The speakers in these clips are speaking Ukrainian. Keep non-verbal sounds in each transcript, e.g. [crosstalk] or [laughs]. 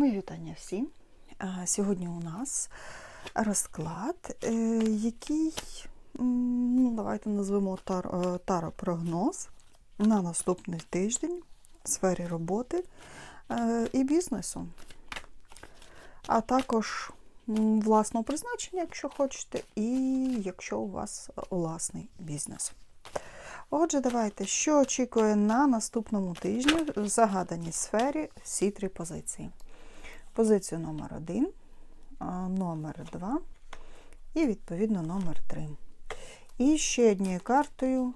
Мої вітання всім. Сьогодні у нас розклад, е, який, ну, давайте назвемо е, таропрогноз на наступний тиждень в сфері роботи е, і бізнесу. А також власного призначення, якщо хочете, і якщо у вас власний бізнес. Отже, давайте, що очікує на наступному тижні в загаданій сфері всі три позиції. Позицію номер 1, номер 2 і, відповідно, номер 3. І ще однією картою,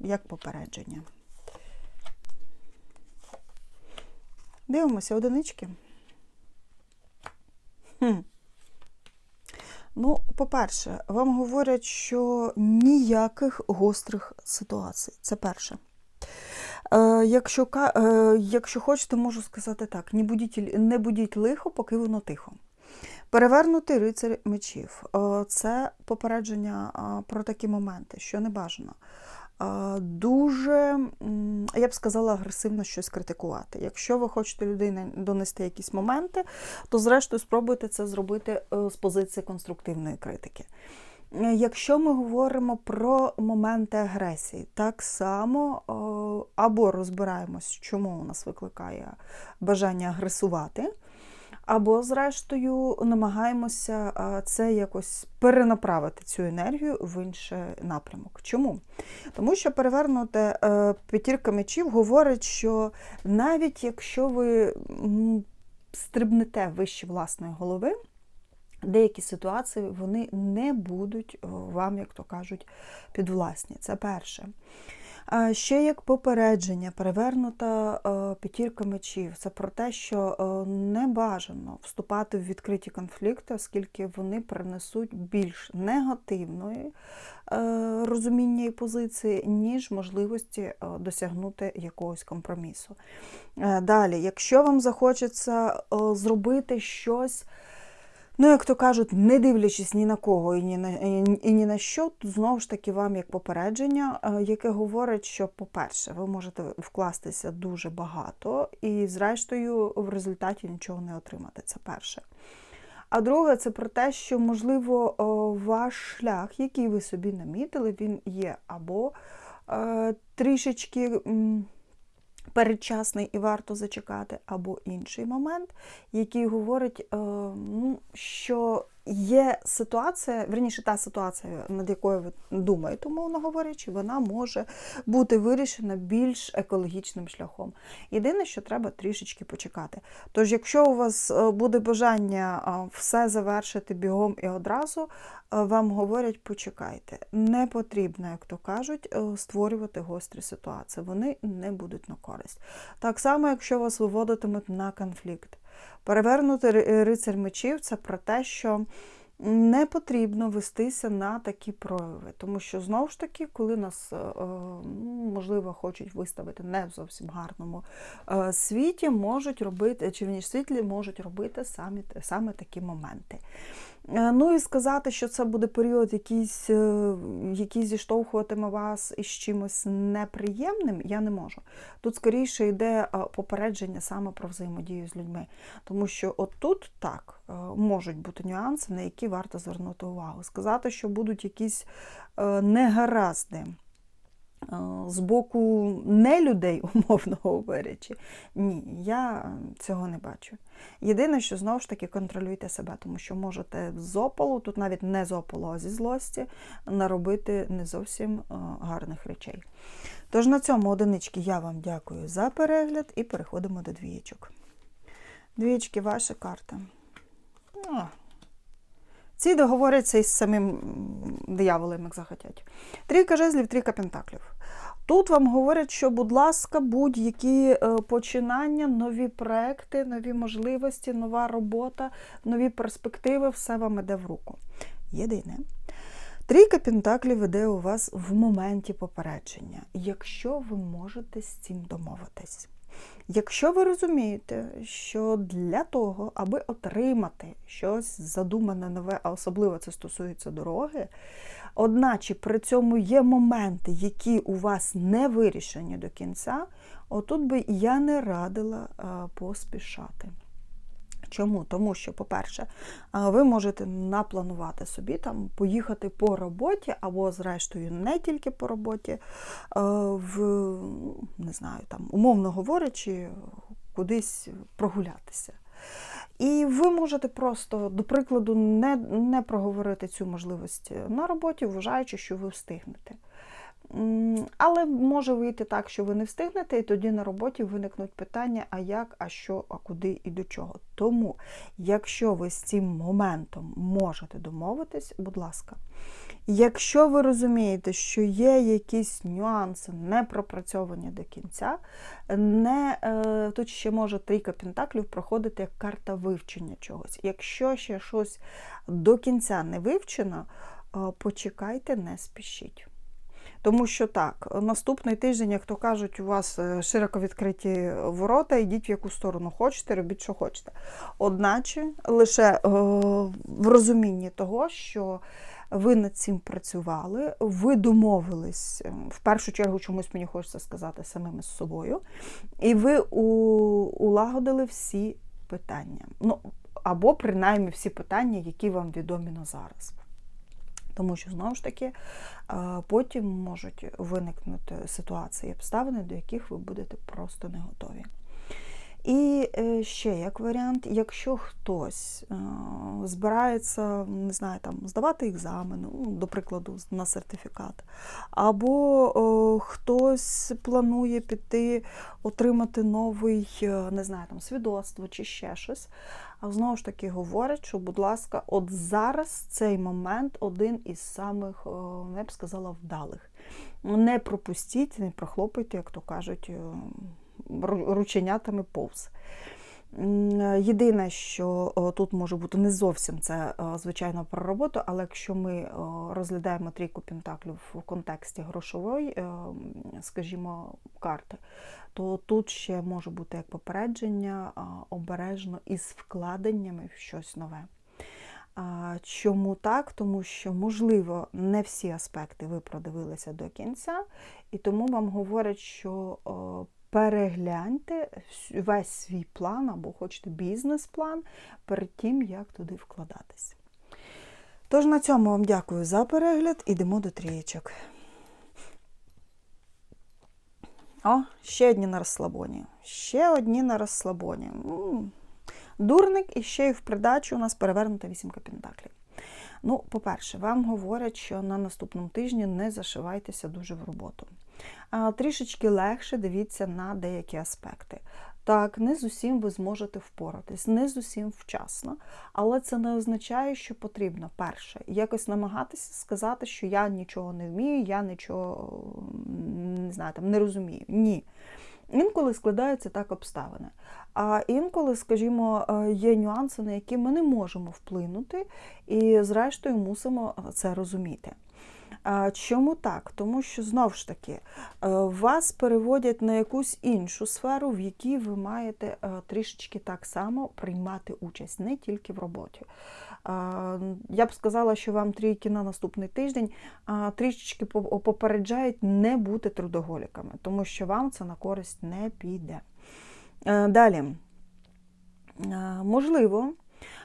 як попередження. Дивимося одинички. Хм. Ну, по-перше, вам говорять, що ніяких гострих ситуацій. Це перше. Е, якщо, е, якщо хочете, можу сказати так: не будіть, не будіть лихо, поки воно тихо. Перевернутий рицар мечів. Е, це попередження про такі моменти, що не бажано. Дуже, я б сказала, агресивно щось критикувати. Якщо ви хочете людині донести якісь моменти, то зрештою спробуйте це зробити з позиції конструктивної критики. Якщо ми говоримо про моменти агресії, так само або розбираємось, чому у нас викликає бажання агресувати, або, зрештою, намагаємося це якось перенаправити цю енергію в інший напрямок. Чому? Тому що перевернуте е, п'ятірка мечів говорить, що навіть якщо ви стрибнете вище власної голови, деякі ситуації вони не будуть вам, як то кажуть, підвласні. Це перше. Ще як попередження, перевернута е, п'ятірка мечів. Це про те, що е, не бажано вступати в відкриті конфлікти, оскільки вони принесуть більш негативної е, розуміння і позиції, ніж можливості е, досягнути якогось компромісу. Е, Далі, якщо вам захочеться е, зробити щось. Ну, як то кажуть, не дивлячись ні на кого і ні на, і, ні на що, то знову ж таки вам як попередження, е, яке говорить, що, по-перше, ви можете вкластися дуже багато, і, зрештою, в результаті нічого не отримати. Це перше. А друге, це про те, що, можливо, ваш шлях, який ви собі намітили, він є або е, трішечки. Передчасний і варто зачекати, або інший момент, який говорить, е, ну, що є ситуація, верніше та ситуація, над якою ви думаєте, умовно говорячи, вона може бути вирішена більш екологічним шляхом. Єдине, що треба трішечки почекати. Тож, якщо у вас е, буде бажання е, все завершити бігом і одразу, е, вам говорять, почекайте. Не потрібно, як то кажуть, створювати гострі ситуації. Вони не будуть на користь. Так само, якщо вас виводитимуть на конфлікт. Перевернути рицарь рицар мечів це про те, що не потрібно вестися на такі прояви, тому що знову ж таки, коли нас е, е, ну, можливо хочуть виставити не в зовсім гарному е, світі, можуть робити чи в ніж світлі можуть робити самі, саме такі моменти. Е, Ну і сказати, що це буде період, якийсь, е, який зіштовхуватиме вас із чимось неприємним, я не можу. Тут скоріше йде е, попередження саме про взаємодію з людьми. Тому що отут так можуть бути нюанси, на які варто звернути увагу. Сказати, що будуть якісь негаразди з боку не людей, [laughs] умовно говорячи. Ні, я цього не бачу. Єдине, що знову ж таки контролюйте себе, тому що можете з опалу, тут навіть не з опалу, а зі злості, наробити не зовсім е, гарних речей. Тож на цьому одинички я вам дякую за перегляд і переходимо до двієчок. Двієчки, ваша карта. Ці договоряться із самим дияволом, як захотять. Трійка жезлів, трійка пентаклів. Тут вам говорять, що, будь ласка, будь-які е, починання, нові проекти, нові можливості, нова робота, нові перспективи, все вам іде в руку. Єдине. Трійка пентаклів іде у вас в моменті попередження, якщо ви можете з цим домовитись. Якщо ви розумієте, що для того, аби отримати щось задумане нове, а особливо це стосується дороги, одначе при цьому є моменти, які у вас не вирішені до кінця, отут би я не радила поспішати. Чому? Тому що, по-перше, ви можете напланувати собі там поїхати по роботі, або, зрештою, не тільки по роботі, в, ну, не знаю, там, умовно говорячи, кудись прогулятися. І ви можете просто, до прикладу, не, не проговорити цю можливість на роботі, вважаючи, що ви встигнете. Але може вийти так, що ви не встигнете, і тоді на роботі виникнуть питання: а як, а що, а куди і до чого. Тому, якщо ви з цим моментом можете домовитись, будь ласка. Якщо ви розумієте, що є якісь нюанси не пропрацьовані до кінця, не, е, тут ще може трійка пентаклів проходити як карта вивчення чогось. Якщо ще щось до кінця не вивчено, е, почекайте, не спішіть. Тому що так, наступний тиждень, як то кажуть, у вас е, широко відкриті ворота, йдіть в яку сторону хочете, робіть, що хочете. Одначе лише е, в розумінні того, що ви над цим працювали, ви домовились, е, в першу чергу, чомусь мені хочеться сказати самими з собою, і ви улагодили всі питання. Ну, або принаймні всі питання, які вам відомі на зараз. Тому що, знову ж таки, е, потім можуть виникнути ситуації обставини, до яких ви будете просто не готові. І е, ще як варіант, якщо хтось е, збирається, не знаю, там здавати екзамен, ну, до прикладу, на сертифікат, або хтось планує піти отримати новий, е, не знаю, там свідоцтво чи ще щось. А знову ж таки говорять, що, будь ласка, от зараз цей момент один із самих, я б сказала, вдалих. Не пропустіть, не прохлопайте, як то кажуть, рученятами повз. Єдине, що тут може бути не зовсім це, е, звичайно, про роботу, але якщо ми е, розглядаємо трійку пентаклів в контексті грошової, е, скажімо, карти, то тут ще може бути як попередження обережно із вкладеннями в щось нове. Чому так? Тому що, можливо, не всі аспекти ви продивилися до кінця, і тому вам говорять, що перегляньте весь свій план або хочете бізнес-план перед тим, як туди вкладатись. Тож на цьому вам дякую за перегляд. Ідемо до трієчок. О, ще одні на розслабоні. Ще одні на розслабоні. Дурник і ще й в придачу у нас перевернута вісімка пентаклів. Ну, по-перше, вам говорять, що на наступному тижні не зашивайтеся дуже в роботу. Трішечки легше дивіться на деякі аспекти. Так, не з усім ви зможете впоратись, не з усім вчасно, але це не означає, що потрібно перше якось намагатися сказати, що я нічого не вмію, я нічого не знаю, там не розумію. Ні. Інколи складаються так обставини. А інколи, скажімо, е, є нюанси, на які ми не можемо вплинути, і, зрештою, мусимо це розуміти. Чому так? Тому що знову ж таки е, вас переводять на якусь іншу сферу, в якій ви маєте е, трішечки так само приймати участь, не тільки в роботі. Я б сказала, що вам трійки на наступний тиждень трішечки попереджають не бути трудоголіками, тому що вам це на користь не піде. Е, Далі, можливо,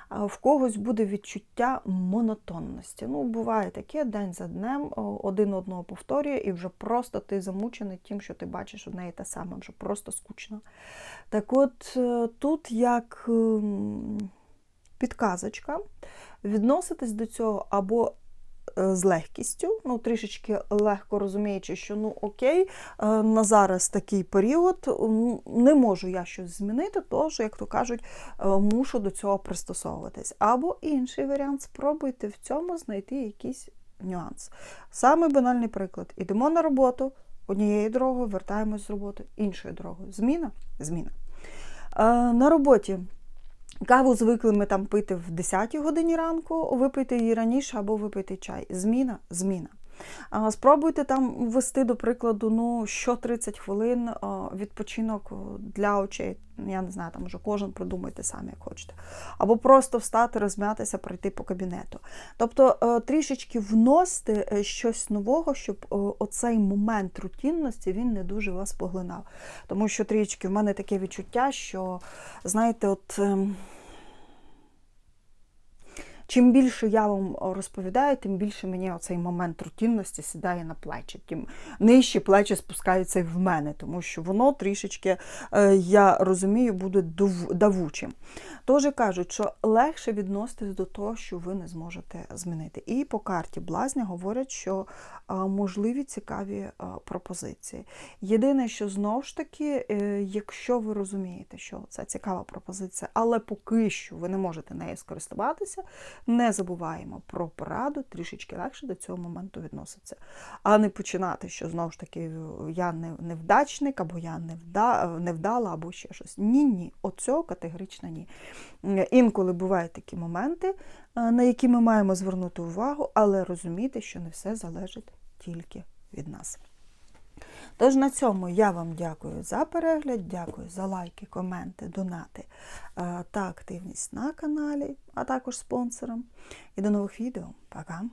в когось буде відчуття монотонності. Ну, буває таке день за днем, один одного повторює, і вже просто ти замучений тим, що ти бачиш у неї те саме, вже просто скучно. Так от е, тут як ем, підказочка, відноситись до цього або з легкістю, ну трішечки легко розуміючи, що ну окей, е, на зараз такий період, не можу я щось змінити, тож, як то кажуть, е, мушу до цього пристосовуватись. Або інший варіант, спробуйте в цьому знайти якийсь нюанс. Саме банальний приклад: ідемо на роботу однією дорогою, вертаємось з роботи іншою дорогою. Зміна? Зміна. Е, На роботі Каву звикли ми там пити в 10 годині ранку, випити її раніше або випити чай. Зміна, зміна. Спробуйте там ввести, до прикладу, ну, що 30 хвилин відпочинок для очей. Я не знаю, там вже кожен придумайте самі, як хочете. Або просто встати, розм'ятися, пройти по кабінету. Тобто е, трішечки вносити е, щось нового, щоб е, оцей момент рутинності він не дуже вас поглинав. Тому що трішки в мене таке відчуття, що, знаєте, от. Чим більше я вам розповідаю, тим більше мені оцей момент рутинності сідає на плечі, тим нижче плечі спускаються в мене, тому що воно трішечки, е, я розумію, буде давучим. Тож кажуть, що легше відноситись до того, що ви не зможете змінити. І по карті блазня говорять, що е, можливі цікаві е, пропозиції. Єдине, що знову ж таки, е, якщо ви розумієте, що це цікава пропозиція, але поки що ви не можете нею скористуватися, не забуваємо про пораду, трішечки легше до цього моменту відноситися. А не починати, що знову ж таки я невдачник, або я невдала, або ще щось. Ні, ні, оцього категорично ні. Інколи бувають такі моменти, е, на які ми маємо звернути увагу, але розуміти, що не все залежить тільки від нас. Тож на цьому я вам дякую за перегляд, дякую за лайки, коменти, донати е, та активність на каналі, а також спонсорам. І до нових відео. Пока!